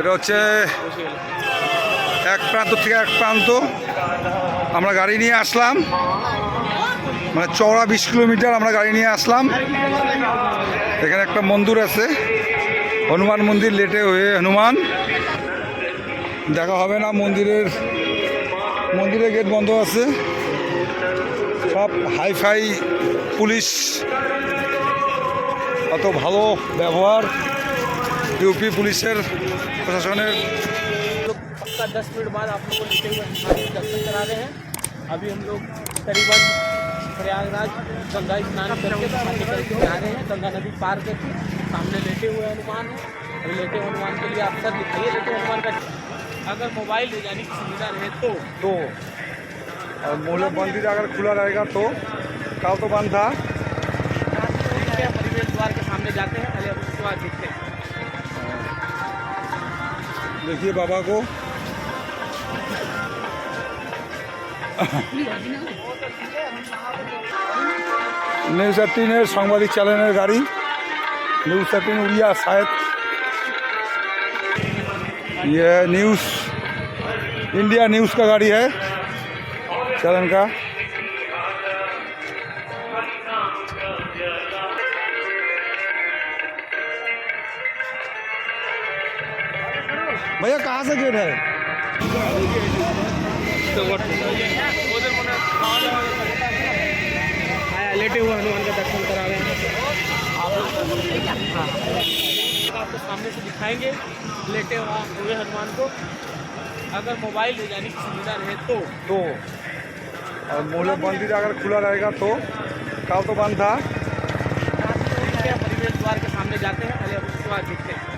এটা হচ্ছে এক প্রান্ত থেকে এক প্রান্ত। আমরা গাড়ি নিয়ে আসলাম। মানে চওড়া বিশ কিলোমিটার আমরা গাড়ি নিয়ে আসলাম। এখানে একটা মন্দির আছে। হনুমান মন্দির লেটে হয়ে হনুমান। দেখা হবে না, মন্দিরের মন্দিরের গেট বন্ধ আছে। সব হাইফাই পুলিশ। অত ভালো ব্যবহার। यूपी पुलिस प्रशासन का दस मिनट बाद आप लोगों को हुए दर्शन करा रहे हैं। अभी हम लोग करीबन प्रयागराज गंगा स्नान करके जा रहे हैं। गंगा नदी पार करके सामने लेटे हुए हनुमान है। और लेटे हनुमान के लिए आप सर दिखाइए लेटे हनुमान का अगर मोबाइल ले जाने की सुविधा रहे तो। तो और मोलो मंदिर अगर खुला रहेगा तो। कल तो बंद था। परिवेश द्वार के सामने जाते हैं पहले उसके बाद देखते हैं। देखिए बाबा को। নিউজ থার্টিনের সাংবাদিক চ্যানেলের গাড়ি নিউজ থার্টিন উড়িয়া শায়দ ये न्यूज़, इंडिया न्यूज़ का गाड़ी है चलन का। भैया कहाँ से गेट है? लेटे हुए हनुमान का दर्शन करा रहे हैं आपको सामने से दिखाएँगे लेटे हुए हनुमान को अगर मोबाइल ले जाने की सुविधा रहे तो तो और मोले मंदिर अगर खुला रहेगा तो। कब तो बंद था। परिवेश द्वार के सामने जाते हैं पहले उसके बाद देखते हैं।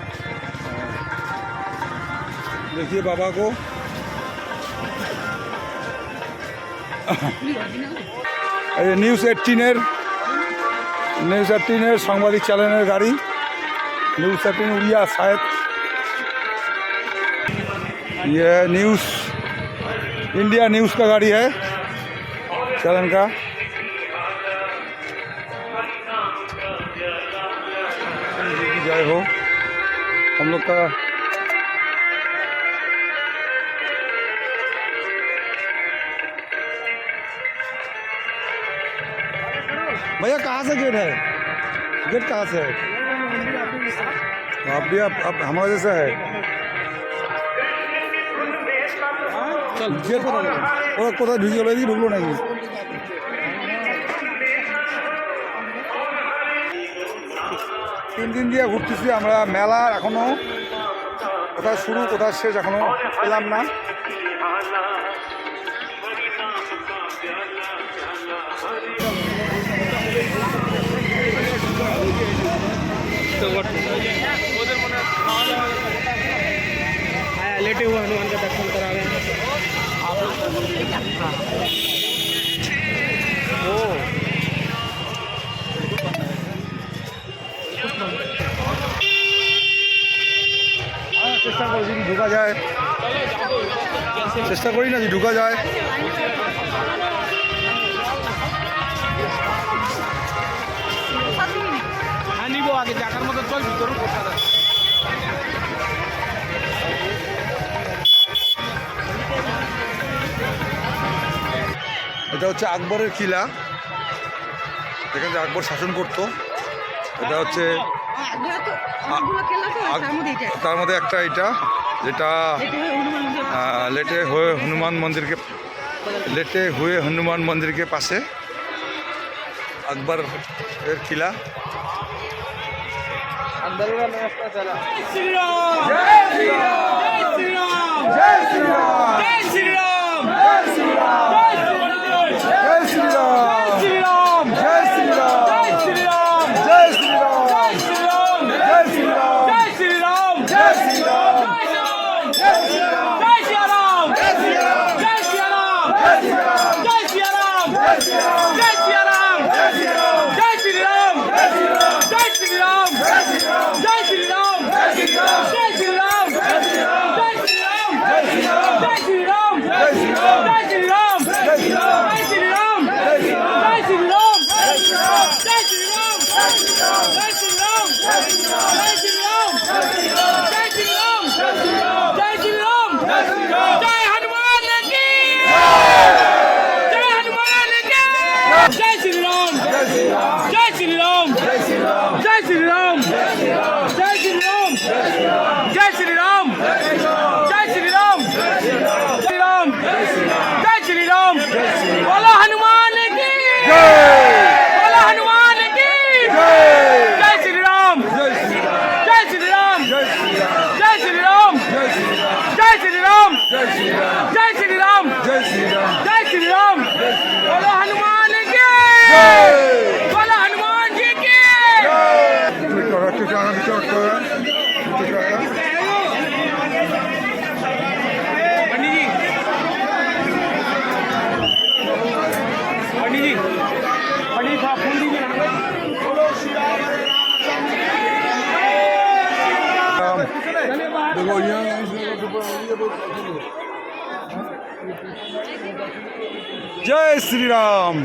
देखिए बाबा को। নিউজ এইটিনের নিউজ এইটিনের সাংবাদিক চ্যানেলের গাড়ি নিউজ এইটিন উড়িয়া শায়দ ये न्यूज़, इंडिया न्यूज़ का गाड़ी है चलन का। जय हो। हम लोग का भैया कहाँ से गेट है? गेट कहाँ से है? आप भी आप, आप हमारे जैसे है। চল যে ওরা কোথায় ঢুকে গেলো এদিকে ঢুকলো নাকি তিন দিন দিয়ে ঘুরতেছি আমরা মেলা এখনও কোথায় শুরু কোথায় শেষ এখনও পেলাম না लेटे हुए हनुमान का दर्शन करा रहे चेस्टा कर ढुका जाए चेस्टा करना ढुका जाए আগে জায়গার মতো চল ভিতরে প্রসাদ আছে এটা হচ্ছে আকবরের কিলা। এখানে আকবর শাসন করত। এটা হচ্ছে তার মধ্যে একটা এটা যেটা লেটে হয়ে হনুমান মন্দিরকে লেটে হয়ে হনুমান মন্দিরকে পাশে আকবর এর কিলা। आंदोलना व्यवस्था झाला जय श्रीराम! जय श्रीराम! जय जय श्री राम जय श्री राम जय श्री राम जय श्री राम बोलो हनुमान की जय श्री राम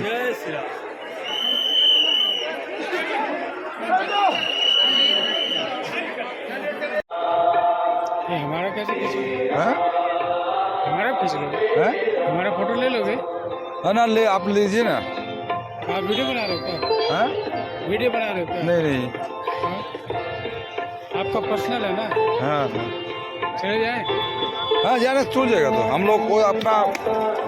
हमारा कैसे हाँ? हमारा खींच हाँ? हमारा फ़ोटो ले लोगे? है ना ले आप लीजिए ना। आप वीडियो बना रहे हो क्या? वीडियो बना रहे हो क्या? नहीं नहीं। हा? आपका पर्सनल है ना? हाँ। चले जाए? हाँ जाना चल जाएगा तो। हम लोग कोई अपना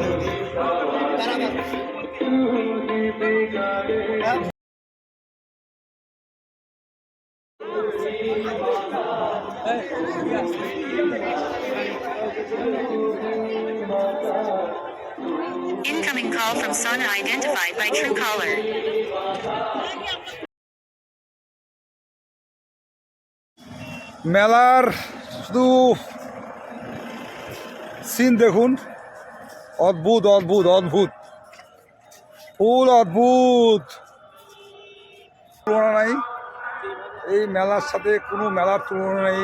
Incoming call from Sona identified by Truecaller. মেলার শুধু সিন দেখুন অদ্ভুত অদ্ভুত অদ্ভুত ফুল অদ্ভুত। তুলনা নাই। এই মেলার সাথে কোনো মেলার তুলনা নেই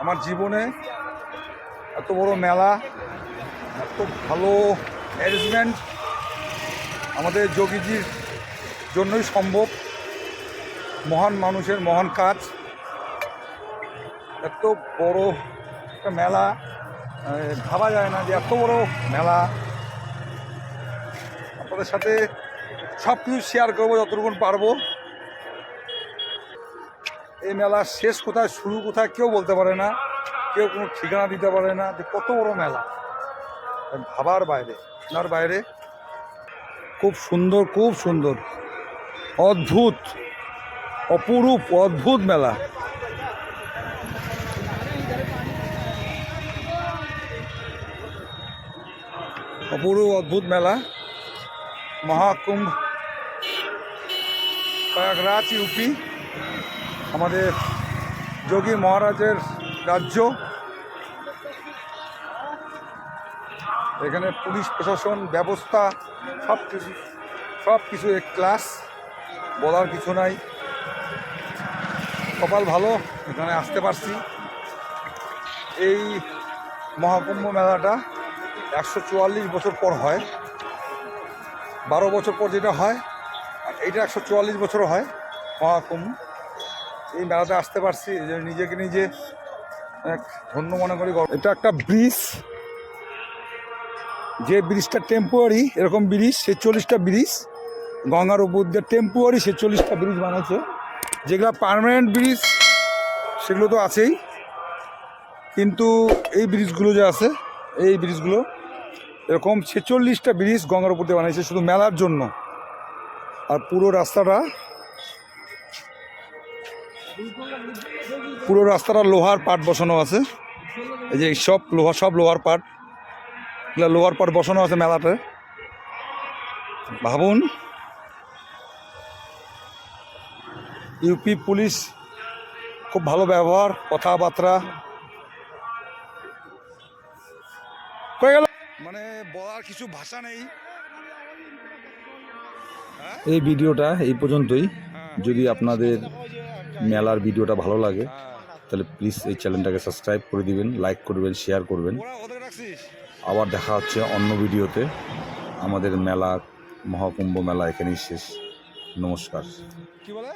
আমার জীবনে। এত বড় মেলা, এত ভালো অ্যারেঞ্জমেন্ট আমাদের যোগীজির জন্যই সম্ভব। মহান মানুষের মহান কাজ। এত বড় একটা মেলা ভাবা যায় না যে এত বড় মেলা। আপনাদের সাথে সব কিছু শেয়ার করব, যতটুকুন পারব। এই মেলা শেষ কোথায়, শুরু কোথায়, কেউ বলতে পারে না। কেউ কোনো ঠিকানা দিতে পারে না। যে কত বড় মেলা। ভাবার বাইরে আপনার বাইরে। খুব সুন্দর খুব সুন্দর। অদ্ভুত, অপরূপ, অদ্ভুত মেলা। অপরূপ, অদ্ভুত মেলা। মহাকুম্ভ, প্রয়াগরাজ ইউপি আমাদের যোগী মহারাজের রাজ্য। এখানে পুলিশ প্রশাসন, ব্যবস্থা, সব কিছু সব কিছু এক ক্লাস বলার কিছু নাই। কপাল ভালো, এখানে আসতে পারছি। এই মহাকুম্ভ মেলাটা একশো চুয়াল্লিশ বছর পর হয়। বারো বছর পর যেটা হয়, আর এইটা একশো চুয়াল্লিশ বছর হয়, মহাকুম্ভ। এই মেলাতে আসতে পারছি যে নিজেকে নিজে এক ধন্য মনে করি। এটা একটা ব্রিজ। যে ব্রিজটা টেম্পোয়ারি এরকম ব্রিজ সে চল্লিশটা ব্রিজ, গঙ্গার উপর দিয়ে টেম্পোয়ারি সে চল্লিশটা ব্রিজ বানাচ্ছে যেগুলো পার্মানেন্ট ব্রিজ, সেগুলো তো আছেই। কিন্তু এই ব্রিজগুলো যে আছে, এই ব্রিজগুলো এরকম ছেচল্লিশটা ব্রিজ গঙ্গার উপর দিয়ে বানিয়েছে শুধু মেলার জন্য। আর পুরো রাস্তাটা পুরো রাস্তাটা লোহার পাট বসানো আছে। এই যে সব লোহা, সব লোহার পাট। লোহার পাট বসানো আছে মেলাতে। ভাবুন। ইউপি পুলিশ খুব ভালো ব্যবহার, কথাবার্তা। হয়ে গেল? মানে বলার কিছু ভাষা নেই। এই ভিডিওটা এই পর্যন্তই। যদি আপনাদের মেলার ভিডিওটা ভালো লাগে তাহলে প্লিজ এই চ্যানেলটাকে সাবস্ক্রাইব করে দিবেন লাইক করবেন শেয়ার করবেন। আবার দেখা হচ্ছে অন্য ভিডিওতে। আমাদের মেলা মহাকুম্ভ মেলা এখানেই শেষ। নমস্কার। কি বলে?